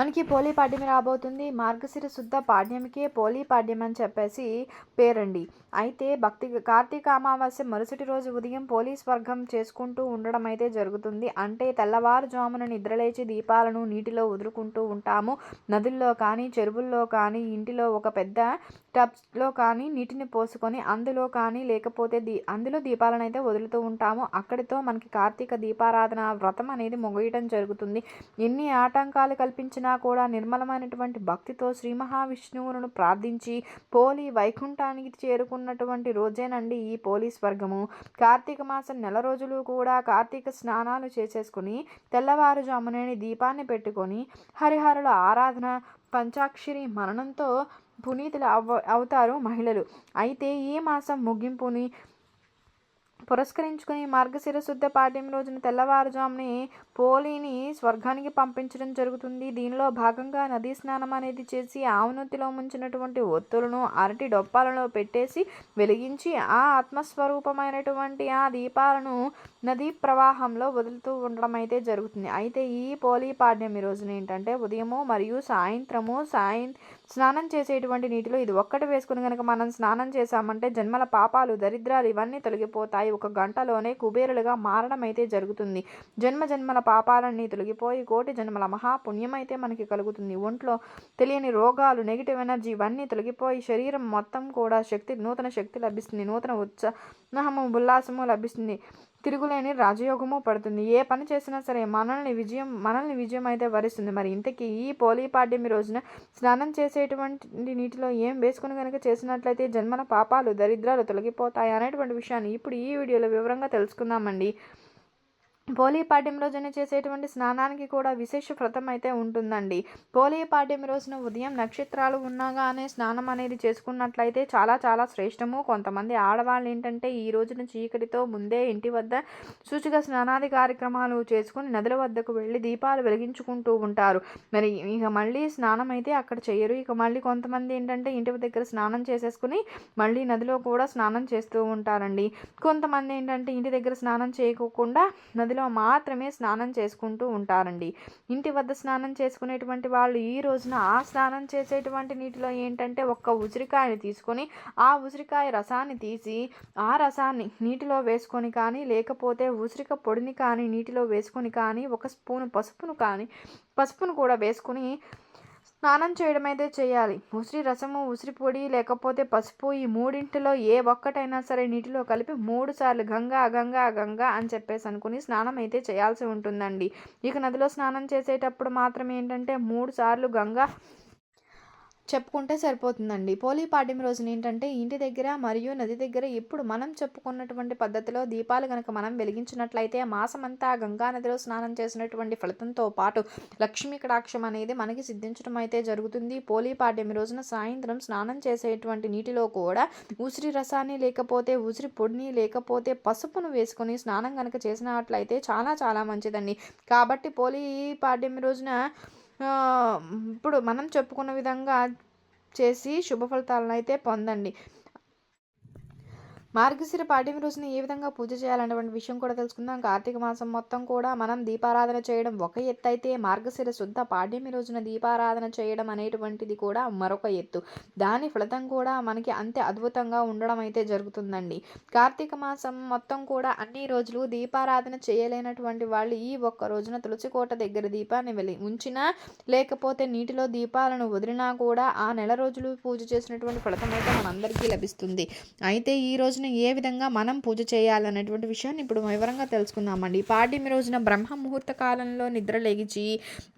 మనకి పోలీ పాడ్యమి రాబోతుంది. మార్గశిర శుద్ధ పాడ్యమికే పోలీ పాడ్యం అని చెప్పేసి పేరండి. అయితే భక్తి కార్తీక అమావాస్య మరుసటి రోజు ఉదయం పోలీ స్వర్గం చేసుకుంటూ ఉండడం అయితే జరుగుతుంది. అంటే తెల్లవారుజామున నిద్రలేచి దీపాలను నీటిలో వదులుకుంటూ ఉంటాము. నదుల్లో కానీ చెరువుల్లో కానీ ఇంటిలో ఒక పెద్ద టబ్స్లో కానీ నీటిని పోసుకొని అందులో కానీ లేకపోతే దీ అందులో దీపాలను అయితే వదులుతూ ఉంటాము. అక్కడితో మనకి కార్తీక దీపారాధన వ్రతం అనేది ముగియటం జరుగుతుంది. ఎన్ని ఆటంకాలు కల్పించినా కూడా నిర్మలమైనటువంటి భక్తితో శ్రీ మహావిష్ణువులను ప్రార్థించి పోలి వైకుంఠానికి చేరుకున్నటువంటి రోజేనండి ఈ పోలీ స్వర్గము. కార్తీక మాసం నెల రోజులు కూడా కార్తీక స్నానాలు చేసేసుకుని తెల్లవారుజామునేని దీపాన్ని పెట్టుకొని హరిహరుల ఆరాధన పంచాక్షరి మరణంతో పునీతులు అవ అవుతారు మహిళలు. అయితే ఈ మాసం ముగింపుని పురస్కరించుకుని మార్గశిర శుద్ధ పాఠ్యం రోజున తెల్లవారుజామునే పోలీని స్వర్గానికి పంపించడం జరుగుతుంది. దీనిలో భాగంగా నదీ స్నానం అనేది చేసి ఆవునొత్తిలో ముంచినటువంటి ఒత్తులను అరటి డొప్పాలలో పెట్టేసి వెలిగించి ఆ ఆత్మస్వరూపమైనటువంటి ఆ దీపాలను నదీ ప్రవాహంలో వదులుతూ ఉండడం అయితే జరుగుతుంది. అయితే ఈ పోలీ పాడ్యమి రోజున ఏంటంటే ఉదయము మరియు సాయంత్రము సాయం స్నానం చేసేటువంటి నీటిలో ఇది ఒక్కటి వేసుకుని కనుక మనం స్నానం చేశామంటే జన్మల పాపాలు దరిద్రాలు ఇవన్నీ తొలగిపోతాయి. ఒక గంటలోనే కుబేరులుగా మారడం అయితే జరుగుతుంది. జన్మ జన్మల పాపాలన్నీ తొలగిపోయి కోటి జన్మల మహాపుణ్యం అయితే మనకి కలుగుతుంది. ఒంట్లో తెలియని రోగాలు నెగిటివ్ ఎనర్జీ ఇవన్నీ తొలగిపోయి శరీరం మొత్తం కూడా శక్తి నూతన శక్తి లభిస్తుంది. నూతన ఉత్సాహము ఉల్లాసము లభిస్తుంది. తిరుగులేని రాజయోగము పడుతుంది. ఏ పని చేసినా సరే మనల్ని విజయం మనల్ని విజయం అయితే వరిస్తుంది. మరి ఇంతకీ ఈ పోలీపాడ్యమి రోజున స్నానం చేసేటువంటి నీటిలో ఏం వేసుకుని కనుక చేసినట్లయితే జన్మల పాపాలు దరిద్రాలు తొలగిపోతాయి అనేటువంటి విషయాన్ని ఇప్పుడు ఈ వీడియోలో వివరంగా తెలుసుకుందామండి. పోలీ పాడ్యం రోజున చేసేటువంటి స్నానానికి కూడా విశేష వ్రతం అయితే ఉంటుందండి. పోలీ పాడ్యం రోజున ఉదయం నక్షత్రాలు ఉన్నాగానే స్నానం అనేది చేసుకున్నట్లయితే చాలా చాలా శ్రేష్టము. కొంతమంది ఆడవాళ్ళు ఏంటంటే ఈ రోజున చీకటితో ముందే ఇంటి వద్ద సూచిక స్నానాది కార్యక్రమాలు చేసుకుని నదుల వద్దకు వెళ్ళి దీపాలు వెలిగించుకుంటూ ఉంటారు. మరి ఇక మళ్ళీ స్నానం అయితే అక్కడ చేయరు. ఇక మళ్ళీ కొంతమంది ఏంటంటే ఇంటి దగ్గర స్నానం చేసేసుకుని మళ్ళీ నదిలో కూడా స్నానం చేస్తూ ఉంటారండి. కొంతమంది ఏంటంటే ఇంటి దగ్గర స్నానం చేయకోకుండా నదిలో మాత్రమే స్నానం చేసుకుంటూ ఉంటారండి. ఇంటి వద్ద స్నానం చేసుకునేటువంటి వాళ్ళు ఈ రోజున ఆ స్నానం చేసేటువంటి నీటిలో ఏంటంటే ఒక్క ఉసిరికాయని తీసుకొని ఆ ఉసిరికాయ రసాన్ని తీసి ఆ రసాన్ని నీటిలో వేసుకొని కానీ లేకపోతే ఉసిరిక పొడిని కానీ నీటిలో వేసుకొని కానీ ఒక స్పూను పసుపును కానీ పసుపును కూడా వేసుకొని స్నానం చేయడం అయితే చేయాలి. ఉసిరి రసము ఉసిరి పొడి లేకపోతే పసుపు ఈ మూడింటిలో ఏ ఒక్కటైనా సరే నీటిలో కలిపి మూడు సార్లు గంగా గంగా గంగా అని చెప్పేసి అనుకుని స్నానం అయితే చేయాల్సి ఉంటుందండి. ఇక నదిలో స్నానం చేసేటప్పుడు మాత్రం ఏంటంటే మూడు సార్లు గంగా చెప్పుకుంటే సరిపోతుందండి. పోలీ పాడ్యం రోజున ఏంటంటే ఇంటి దగ్గర మరియు నది దగ్గర ఇప్పుడు మనం చెప్పుకున్నటువంటి పద్ధతిలో దీపాలు కనుక మనం వెలిగించినట్లయితే మాసమంతా గంగా నదిలో స్నానం చేసినటువంటి ఫలితంతో పాటు లక్ష్మీ కటాక్షం అనేది మనకి సిద్ధించడం అయితే జరుగుతుంది. పోలీ పాడ్యం రోజున సాయంత్రం స్నానం చేసేటువంటి నీటిలో కూడా ఉసిరి రసాన్ని లేకపోతే ఉసిరి పొడిని లేకపోతే పసుపును వేసుకొని స్నానం కనుక చేసినట్లయితే చాలా చాలా మంచిదండి. కాబట్టి పోలీ పాడ్యం రోజున ఇప్పుడు మనం చెప్పుకున్న విధంగా చేసి శుభ ఫలితాలను అయితే పొందండి. మార్గశిర పాడ్యమి రోజున ఏ విధంగా పూజ చేయాలనేటువంటి విషయం కూడా తెలుసుకుందాం. కార్తీక మాసం మొత్తం కూడా మనం దీపారాధన చేయడం ఒక ఎత్తు అయితే మార్గశిర శుద్ధ పాడ్యమి రోజున దీపారాధన చేయడం అనేటువంటిది కూడా మరొక ఎత్తు. దాని ఫలితం కూడా మనకి అంతే అద్భుతంగా ఉండడం అయితే జరుగుతుందండి. కార్తీక మాసం మొత్తం కూడా అన్ని రోజులు దీపారాధన చేయలేనటువంటి వాళ్ళు ఈ ఒక్క రోజున తులసికోట దగ్గర దీపాన్ని వెలి ఉంచినా లేకపోతే నీటిలో దీపాలను వదిలినా కూడా ఆ నెల రోజులు పూజ చేసినటువంటి ఫలితం అయితే మనందరికీ లభిస్తుంది. అయితే ఈ రోజు రోజున ఏ విధంగా మనం పూజ చేయాలనేటువంటి విషయాన్ని ఇప్పుడు వివరంగా తెలుసుకుందామండి. పాడ్యమి రోజున బ్రహ్మ ముహూర్త కాలంలో నిద్ర లేగిచి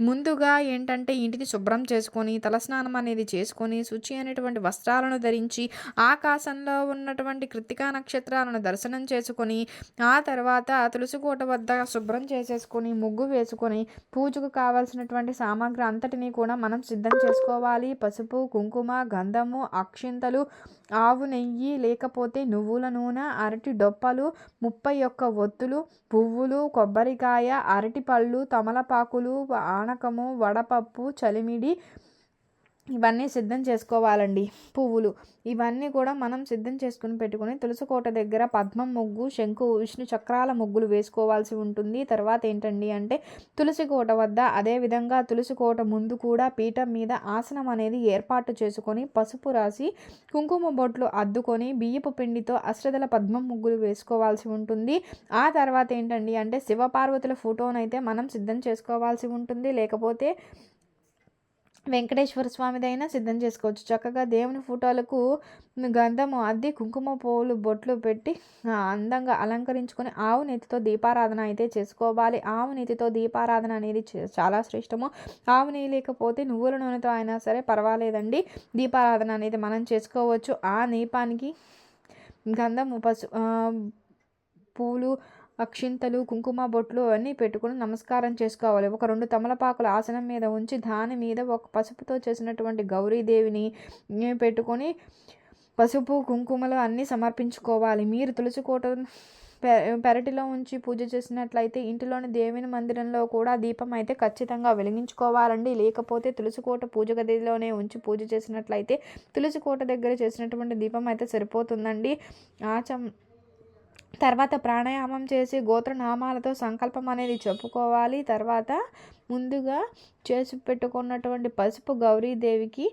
ముందుగా ఏంటంటే ఇంటిని శుభ్రం చేసుకొని తలస్నానం అనేది చేసుకొని శుచి అనేటువంటి వస్త్రాలను ధరించి ఆకాశంలో ఉన్నటువంటి కృతికా నక్షత్రాలను దర్శనం చేసుకొని ఆ తర్వాత తులసికోట వద్ద శుభ్రం చేసేసుకొని ముగ్గు వేసుకొని పూజకు కావాల్సినటువంటి సామాగ్రి అంతటినీ కూడా మనం సిద్ధం చేసుకోవాలి. పసుపు కుంకుమ గంధము అక్షింతలు ఆవు నెయ్యి లేకపోతే నువ్వుల నూనె అరటి డొప్పలు ముప్పై ఒక్క ఒత్తులు పువ్వులు కొబ్బరికాయ అరటిపళ్ళు తమలపాకులు ఆనకము వడపప్పు చలిమిడి ఇవన్నీ సిద్ధం చేసుకోవాలండి. పువ్వులు. ఇవన్నీ కూడా మనం సిద్ధం చేసుకుని పెట్టుకుని తులసి కోట దగ్గర పద్మం ముగ్గు శంకు విష్ణు చక్రాల ముగ్గులు వేసుకోవాల్సి ఉంటుంది. తర్వాత ఏంటండి అంటే తులసి కోట వద్ద అదేవిధంగా తులసి కోట ముందు కూడా పీఠం మీద ఆసనం అనేది ఏర్పాటు చేసుకొని పసుపు రాసి కుంకుమ బొట్లు అద్దుకొని బియ్యపు పిండితో అశ్రదల పద్మం ముగ్గులు వేసుకోవాల్సి ఉంటుంది. ఆ తర్వాత ఏంటండి అంటే శివపార్వతుల ఫోటోనైతే మనం సిద్ధం చేసుకోవాల్సి ఉంటుంది. లేకపోతే వెంకటేశ్వర స్వామిదైనా సిద్ధం చేసుకోవచ్చు. చక్కగా దేవుని ఫోటోలకు గంధము అద్ది కుంకుమ పువ్వులు బొట్లు పెట్టి అందంగా అలంకరించుకొని ఆవు నెత్తితో దీపారాధన అయితే చేసుకోవాలి. ఆవు నెత్తితో దీపారాధన అనేది చాలా శ్రేష్టము. ఆవు నెయ్యి లేకపోతే నువ్వుల నూనెతో అయినా సరే పర్వాలేదండి. దీపారాధన అనేది మనం చేసుకోవచ్చు. ఆ దీపానికి గంధము పసు పూలు అక్షింతలు కుంకుమ బొట్లు అన్నీ పెట్టుకుని నమస్కారం చేసుకోవాలి. ఒక రెండు తమలపాకుల ఆసనం మీద ఉంచి దాని మీద ఒక పసుపుతో చేసినటువంటి గౌరీదేవిని పెట్టుకొని పసుపు కుంకుమలు అన్నీ సమర్పించుకోవాలి. మీరు తులసికోట పెరటిలో ఉంచి పూజ చేసినట్లయితే ఇంటిలోని దేవుని మందిరంలో కూడా దీపం అయితే ఖచ్చితంగా వెలిగించుకోవాలండి. లేకపోతే తులసికోట పూజ గదిలోనే ఉంచి పూజ చేసినట్లయితే తులసికోట దగ్గర చేసినటువంటి దీపం అయితే సరిపోతుందండి. ఆచం తర్వాత ప్రాణాయామం చేసి గోత్రనామాలతో సంకల్పం అనేది చెప్పుకోవాలి. తర్వాత ముందుగా చేసి పెట్టుకున్నటువంటి పసుపు గౌరీదేవికి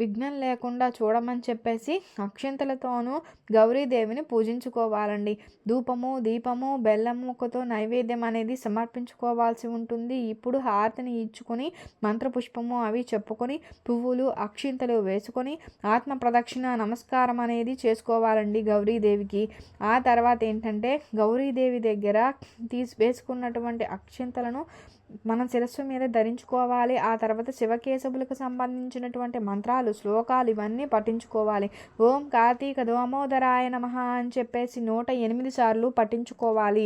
విఘ్నం లేకుండా చూడమని చెప్పేసి అక్షంతలతోనూ గౌరీదేవిని పూజించుకోవాలండి. ధూపము దీపము బెల్లం ముక్కతో నైవేద్యం అనేది సమర్పించుకోవాల్సి ఉంటుంది. ఇప్పుడు హారతిని ఇచ్చుకొని మంత్రపుష్పము అవి చెప్పుకొని పువ్వులు అక్షింతలు వేసుకొని ఆత్మ ప్రదక్షిణ నమస్కారం అనేది చేసుకోవాలండి గౌరీదేవికి. ఆ తర్వాత ఏంటంటే గౌరీదేవి దగ్గర తీసి వేసుకున్నటువంటి అక్షింతలను మనం శిరస్సు మీద ధరించుకోవాలి ఆ తర్వాత శివకేశవులకు సంబంధించినటువంటి మంత్రాలు శ్లోకాలు ఇవన్నీ పఠించుకోవాలి. ఓం కార్తీక దోమోదరాయ నమ అని చెప్పేసి నూట ఎనిమిది సార్లు పఠించుకోవాలి.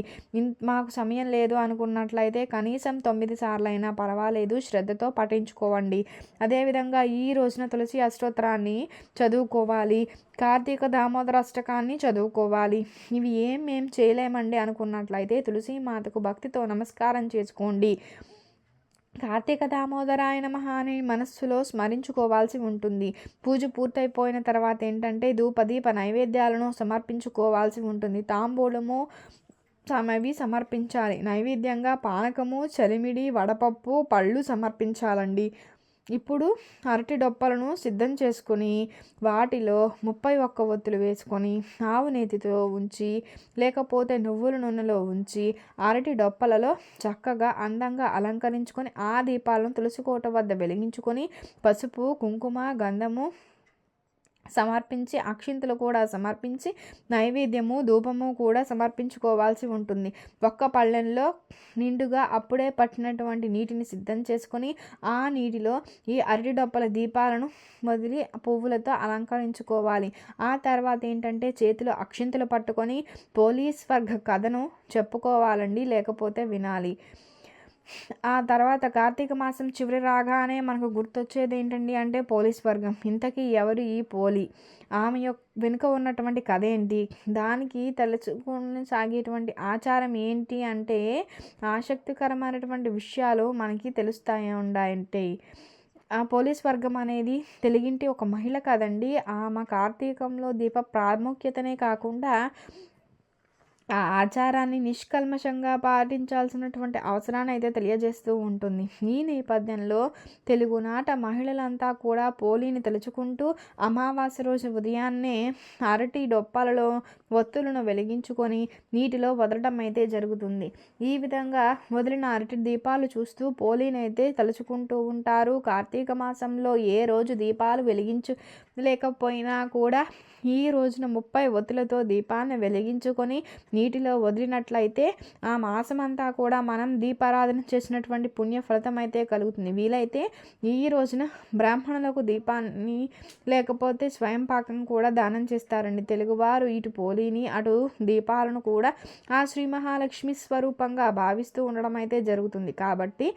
మాకు సమయం లేదు అనుకున్నట్లయితే కనీసం తొమ్మిది సార్లు అయినా పర్వాలేదు శ్రద్ధతో పఠించుకోవండి. అదేవిధంగా ఈ రోజున తులసి అష్టోత్తరాన్ని చదువుకోవాలి. కార్తీక దామోదర అష్టకాన్ని చదువుకోవాలి. ఇవి ఏం మేం చేయలేమండి అనుకున్నట్లయితే తులసి మాతకు భక్తితో నమస్కారం చేసుకోండి. కార్తీక దామోదరాయ నమ అని మనస్సులో స్మరించుకోవాల్సి ఉంటుంది. పూజ పూర్తయిపోయిన తర్వాత ఏంటంటే ధూపదీప నైవేద్యాలను సమర్పించుకోవాల్సి ఉంటుంది. తాంబూలము అవి సమర్పించాలి. నైవేద్యంగా పానకము చలిమిడి వడపప్పు పళ్ళు సమర్పించాలండి. ఇప్పుడు అరటి డొప్పలను సిద్ధం చేసుకొని వాటిలో ముప్పై ఒక్క ఒత్తులు వేసుకొని ఆవు నేతితో ఉంచి లేకపోతే నువ్వుల నూనెలో ఉంచి అరటి డొప్పలలో చక్కగా అందంగా అలంకరించుకొని ఆ దీపాలను తులసికోట వద్ద వెలిగించుకొని పసుపు కుంకుమ గంధము సమర్పించి అక్షింతలు కూడా సమర్పించి నైవేద్యము ధూపము కూడా సమర్పించుకోవాల్సి ఉంటుంది. ఒక్క పళ్ళెంలో నిండుగా అప్పుడే పట్టినటువంటి నీటిని సిద్ధం చేసుకొని ఆ నీటిలో ఈ అరటి డొప్పల దీపాలను వదిలి పువ్వులతో అలంకరించుకోవాలి. ఆ తర్వాత ఏంటంటే చేతిలో అక్షింతలు పట్టుకొని పోలీస్ వర్గ కథను చెప్పుకోవాలండి లేకపోతే వినాలి. ఆ తర్వాత కార్తీక మాసం చివరి రాగానే మనకు గుర్తొచ్చేది ఏంటండి అంటే పోలీస్ వర్గం. ఇంతకీ ఎవరు ఈ పోలి? ఆమె యొక్క వెనుక ఉన్నటువంటి కథ ఏంటి? దానికి తలుచుకుని సాగేటువంటి ఆచారం ఏంటి అంటే ఆసక్తికరమైనటువంటి విషయాలు మనకి తెలుస్తాయి ఉండాయంటే ఆ పోలీస్ వర్గం అనేది తెలుగింటి ఒక మహిళ కదండి. ఆమె కార్తీకంలో దీప ప్రాముఖ్యతనే కాకుండా ఆ ఆచారాన్ని నిష్కల్మషంగా పాటించాల్సినటువంటి అవసరాన్ని అయితే తెలియజేస్తూ ఉంటుంది. ఈ నేపథ్యంలో తెలుగునాట మహిళలంతా కూడా పోలీని తలుచుకుంటూ అమావాస్య రోజు ఉదయాన్నే అరటి డొప్పాలలో ఒత్తులను వెలిగించుకొని నీటిలో వదలడం అయితే జరుగుతుంది. ఈ విధంగా వదిలిన అరటి దీపాలు చూస్తూ పోలీనైతే తలుచుకుంటూ ఉంటారు. కార్తీక మాసంలో ఏ రోజు దీపాలు వెలిగించు లేకపోయినా కూడా ఈ రోజున ముప్పై ఒత్తులతో దీపాన్ని వెలిగించుకొని నీటిలో వదిలినట్లయితే ఆ మాసం అంతా కూడా మనం దీపారాధన చేసినటువంటి పుణ్య ఫలితం అయితే కలుగుతుంది. వీలైతే ఈ రోజున బ్రాహ్మణులకు దీపాన్ని లేకపోతే స్వయం పాకం కూడా దానం చేస్తారండి. తెలుగువారు ఇటు పోలిని అటు దీపాలను కూడా ఆ శ్రీ మహాలక్ష్మి స్వరూపంగా భావిస్తూ ఉండడం అయితే జరుగుతుంది. కాబట్టి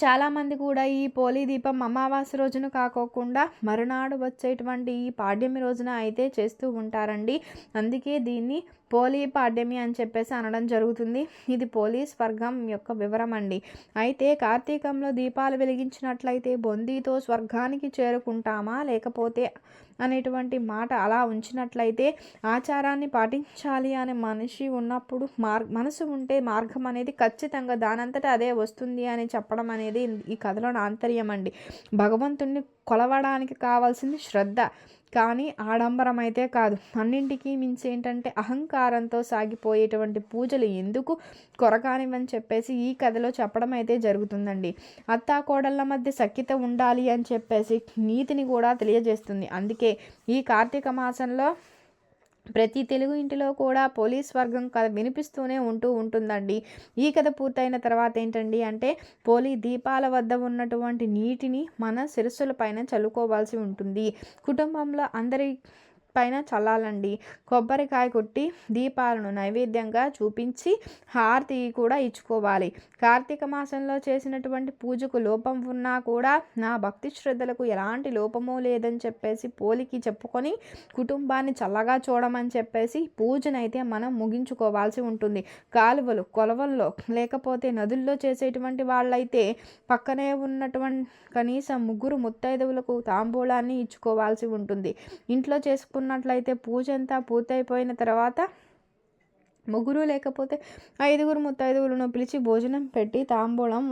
చాలామంది కూడా ఈ పోలీ దీపం అమావాస్య రోజున కాకోకుండా మరునాడు వచ్చేటువంటి ఈ పాడ్యమి రోజున అయితే చేస్తూ ఉంటారండి. అందుకే దీన్ని పోలీ పాడ్యమి అని చెప్పేసి అనడం జరుగుతుంది. ఇది పోలీ స్వర్గం యొక్క వివరం అండి. అయితే కార్తీకంలో దీపాలు వెలిగించినట్లయితే బొందీతో స్వర్గానికి చేరుకుంటామా లేకపోతే అనేటువంటి మాట అలా ఉంచినట్లయితే ఆచారాన్ని పాటించాలి అనే మనిషి ఉన్నప్పుడు మార్ మనసు ఉంటే మార్గం అనేది ఖచ్చితంగా దానంతటా అదే వస్తుంది అని చెప్పడం అనేది అనేది ఈ కథలో ఆంతర్యం అండి. భగవంతుణ్ణి కొలవడానికి కావాల్సింది శ్రద్ధ. కానీ ఆడంబరం అయితే కాదు. అన్నింటికీ మించి ఏంటంటే అహంకారంతో సాగిపోయేటువంటి పూజలు ఎందుకు కొరకానివని చెప్పేసి ఈ కథలో చెప్పడం అయితే జరుగుతుందండి. అత్తాకోడళ్ళ మధ్య సఖ్యత ఉండాలి అని చెప్పేసి నీతిని కూడా తెలియజేస్తుంది. అందుకే ఈ కార్తీక మాసంలో ప్రతి తెలుగు ఇంటిలో కూడా పోలీస్ వర్గం కథ వినిపిస్తూనే ఉంటూ ఉంటుందండి. ఈ కథ పూర్తయిన తర్వాత ఏంటండి అంటే పోలీ దీపాల వద్ద ఉన్నటువంటి నీటిని మన శిరస్సుల పైన చల్లుకోవాల్సి ఉంటుంది. కుటుంబంలో అందరి పైన చల్లాలండి. కొబ్బరికాయ కొట్టి దీపాలను నైవేద్యంగా చూపించి హారతి కూడా ఇచ్చుకోవాలి. కార్తీక మాసంలో చేసినటువంటి పూజకు లోపం ఉన్నా కూడా నా భక్తి శ్రద్ధలకు ఎలాంటి లోపము లేదని చెప్పేసి పోలికి చెప్పుకొని కుటుంబాన్ని చల్లగా చూడమని చెప్పేసి పూజనైతే మనం ముగించుకోవాల్సి ఉంటుంది. కాలువలు కొలవల్లో లేకపోతే నదుల్లో చేసేటువంటి వాళ్ళైతే పక్కనే ఉన్నటువంటి కనీసం ముగ్గురు ముత్తైదువులకు తాంబూలాన్ని ఇచ్చుకోవాల్సి ఉంటుంది. ఇంట్లో చేసుకున్నట్లయితే పూజ అంతా పూర్తయిపోయిన తర్వాత ముగ్గురు లేకపోతే ఐదుగురు ముత్తైదుగులను పిలిచి భోజనం పెట్టి తాంబూలం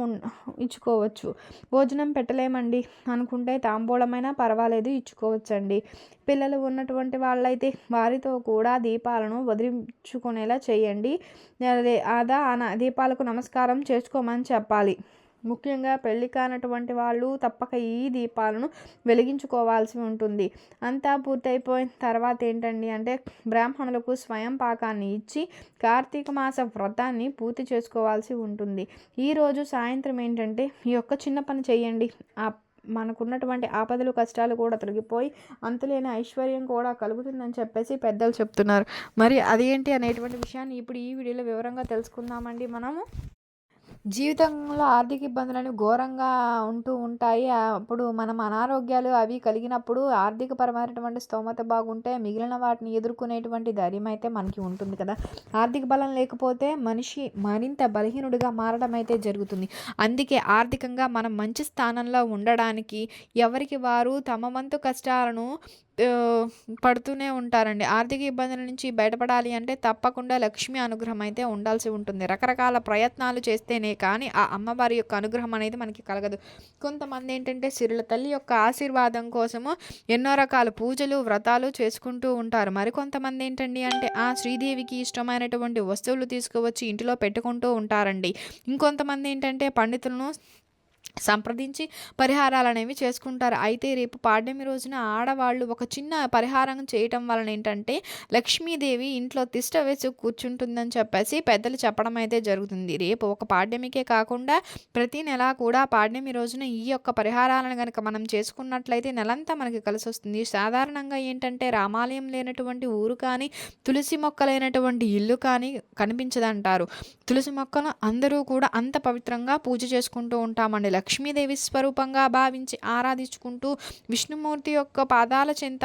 ఇచ్చుకోవచ్చు. భోజనం పెట్టలేమండి అనుకుంటే తాంబూలమైనా పర్వాలేదు ఇచ్చుకోవచ్చండి. పిల్లలు ఉన్నటువంటి వాళ్ళైతే వారితో కూడా దీపాలను వదిలించుకునేలా చేయండి. అదే అదా దీపాలకు నమస్కారం చేసుకోమని చెప్పాలి. ముఖ్యంగా పెళ్ళి కానటువంటి వాళ్ళు తప్పక ఈ దీపాలను వెలిగించుకోవాల్సి ఉంటుంది. అంతా పూర్తయిపోయిన తర్వాత ఏంటండి అంటే బ్రాహ్మణులకు స్వయం పాకాన్ని ఇచ్చి కార్తీక మాస వ్రతాన్ని పూర్తి చేసుకోవాల్సి ఉంటుంది. ఈరోజు సాయంత్రం ఏంటంటే ఈ యొక్క చిన్న పని చేయండి. ఆ మనకున్నటువంటి ఆపదలు కష్టాలు కూడా తొలగిపోయి అంతులేని ఐశ్వర్యం కూడా కలుగుతుందని చెప్పేసి పెద్దలు చెప్తున్నారు. మరి అదేంటి అనేటువంటి విషయాన్ని ఇప్పుడు ఈ వీడియోలో వివరంగా తెలుసుకుందామండి మనము. జీవితంలో ఆర్థిక ఇబ్బందులని ఘోరంగా ఉంటూ ఉంటాయి. అప్పుడు మనం అనారోగ్యాలు అవి కలిగినప్పుడు ఆర్థికపరమైనటువంటి స్తోమత బాగుంటే మిగిలిన వాటిని ఎదుర్కొనేటువంటి ధైర్యం అయితే మనకి ఉంటుంది కదా. ఆర్థిక బలం లేకపోతే మనిషి మరింత బలహీనుడిగా మారడం అయితే జరుగుతుంది. అందుకే ఆర్థికంగా మనం మంచి స్థానంలో ఉండడానికి ఎవరికి వారు తమ వంతు కష్టాలను పడుతూనే ఉంటారండి. ఆర్థిక ఇబ్బందుల నుంచి బయటపడాలి అంటే తప్పకుండా లక్ష్మి అనుగ్రహం అయితే ఉండాల్సి ఉంటుంది. రకరకాల ప్రయత్నాలు చేస్తేనే కానీ ఆ అమ్మవారి యొక్క అనుగ్రహం అనేది మనకి కలగదు. కొంతమంది ఏంటంటే సిరుల తల్లి యొక్క ఆశీర్వాదం కోసము ఎన్నో రకాల పూజలు వ్రతాలు చేసుకుంటూ ఉంటారు. మరికొంతమంది ఏంటండి అంటే ఆ శ్రీదేవికి ఇష్టమైనటువంటి వస్తువులు తీసుకువచ్చి ఇంటిలో పెట్టుకుంటూ ఉంటారండి. ఇంకొంతమంది ఏంటంటే పండితులను సంప్రదించి పరిహారాలు అనేవి చేసుకుంటారు. అయితే రేపు పాడ్యమి రోజున ఆడవాళ్ళు ఒక చిన్న పరిహారం చేయటం వలన ఏంటంటే లక్ష్మీదేవి ఇంట్లో తిష్ట వేసి కూర్చుంటుందని చెప్పేసి పెద్దలు చెప్పడం అయితే జరుగుతుంది. రేపు ఒక పాడ్యమికే కాకుండా ప్రతి నెల కూడా పాడ్యమి రోజున ఈ యొక్క పరిహారాలను కనుక మనం చేసుకున్నట్లయితే నెలంతా మనకి కలిసి వస్తుంది సాధారణంగా ఏంటంటే రామాలయం లేనటువంటి ఊరు కానీ తులసి మొక్క లేనటువంటి ఇల్లు కానీ కనిపించదంటారు. తులసి మొక్కను అందరూ కూడా అంత పవిత్రంగా పూజ చేసుకుంటూ ఉంటామండి. లక్ష్మీదేవి స్వరూపంగా భావించి ఆరాధించుకుంటూ విష్ణుమూర్తి యొక్క పాదాల చెంత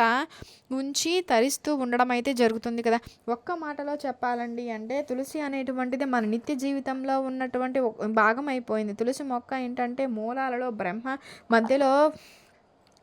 ఉంచి తరిస్తూ ఉండడం అయితే జరుగుతుంది కదా. ఒక్క మాటలో చెప్పాలండి అంటే తులసి అనేటువంటిది మన నిత్య జీవితంలో ఉన్నటువంటి భాగం అయిపోయింది. తులసి మొక్క ఏంటంటే మూలాలలో బ్రహ్మ మధ్యలో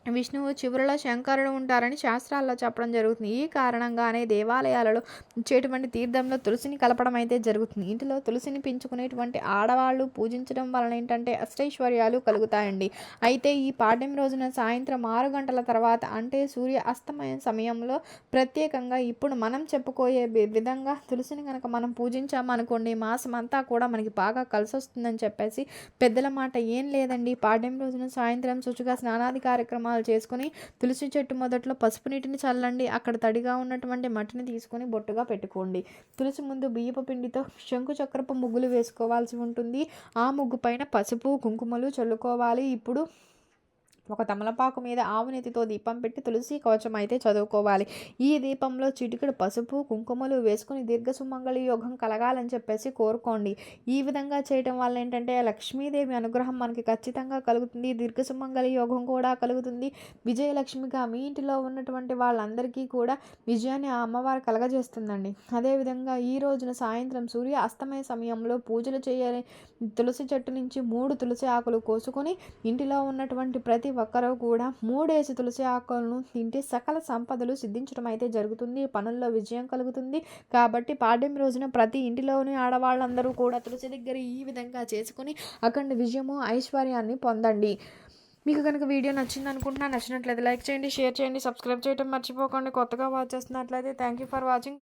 విష్ణువు చివరిలో శంకరుడు ఉంటారని శాస్త్రాల్లో చెప్పడం జరుగుతుంది. ఈ కారణంగానే దేవాలయాలలో ఇచ్చేటువంటి తీర్థంలో తులసిని కలపడం అయితే జరుగుతుంది. ఇంటిలో తులసిని పెంచుకునేటువంటి ఆడవాళ్ళు పూజించడం వలన ఏంటంటే అష్టైశ్వర్యాలు కలుగుతాయండి. అయితే ఈ పాడ్యం రోజున సాయంత్రం ఆరు గంటల తర్వాత అంటే సూర్య అస్తమయం సమయంలో ప్రత్యేకంగా ఇప్పుడు మనం చెప్పుకోయే విధంగా తులసిని కనుక మనం పూజించామనుకోండి మాసం అంతా కూడా మనకి బాగా కలిసి వస్తుందని చెప్పేసి పెద్దల మాట ఏం లేదండి. పాడ్యం రోజున సాయంత్రం శుచిగా స్నానాది కార్యక్రమాలు హోమాలు చేసుకుని తులసి చెట్టు మొదట్లో పసుపు నీటిని చల్లండి అక్కడ తడిగా ఉన్నటువంటి మట్టిని తీసుకొని బొట్టుగా పెట్టుకోండి. తులసి ముందు బియ్యపు పిండితో శంకు చక్రపు ముగ్గులు వేసుకోవాల్సి ఉంటుంది. ఆ ముగ్గు పైన పసుపు కుంకుమలు చల్లుకోవాలి. ఇప్పుడు ఒక తమలపాకు మీద ఆవు దీపం పెట్టి తులసి కవచం అయితే చదువుకోవాలి. ఈ దీపంలో చిటికెడు పసుపు కుంకుమలు వేసుకుని దీర్ఘ సుమంగళి యోగం కలగాలని చెప్పేసి కోరుకోండి. ఈ విధంగా చేయటం వల్ల ఏంటంటే లక్ష్మీదేవి అనుగ్రహం మనకి ఖచ్చితంగా కలుగుతుంది. దీర్ఘ సుమంగళి యోగం కూడా కలుగుతుంది. విజయలక్ష్మిగా మీ ఇంటిలో ఉన్నటువంటి వాళ్ళందరికీ కూడా విజయాన్ని ఆ అమ్మవారు కలగజేస్తుందండి. అదేవిధంగా ఈ రోజున సాయంత్రం సూర్య అస్తమయ సమయంలో పూజలు చేయాలి. తులసి చెట్టు నుంచి మూడు తులసి ఆకులు కోసుకొని ఇంటిలో ఉన్నటువంటి ప్రతి ఒక్కరూ కూడా మూడేసి తులసి ఆకులను తింటే సకల సంపదలు సిద్ధించడం అయితే జరుగుతుంది. పనుల్లో విజయం కలుగుతుంది. కాబట్టి పాడ్యం రోజున ప్రతి ఇంటిలోని ఆడవాళ్ళందరూ కూడా తులసి దగ్గర ఈ విధంగా చేసుకుని అఖండ విజయము ఐశ్వర్యాన్ని పొందండి. మీకు కనుక వీడియో నచ్చింది అనుకుంటున్నా నచ్చినట్లయితే లైక్ చేయండి షేర్ చేయండి సబ్స్క్రైబ్ చేయడం మర్చిపోకండి. కొత్తగా వాచ్ చేస్తున్నట్లయితే థ్యాంక్ యూ ఫర్ వాచింగ్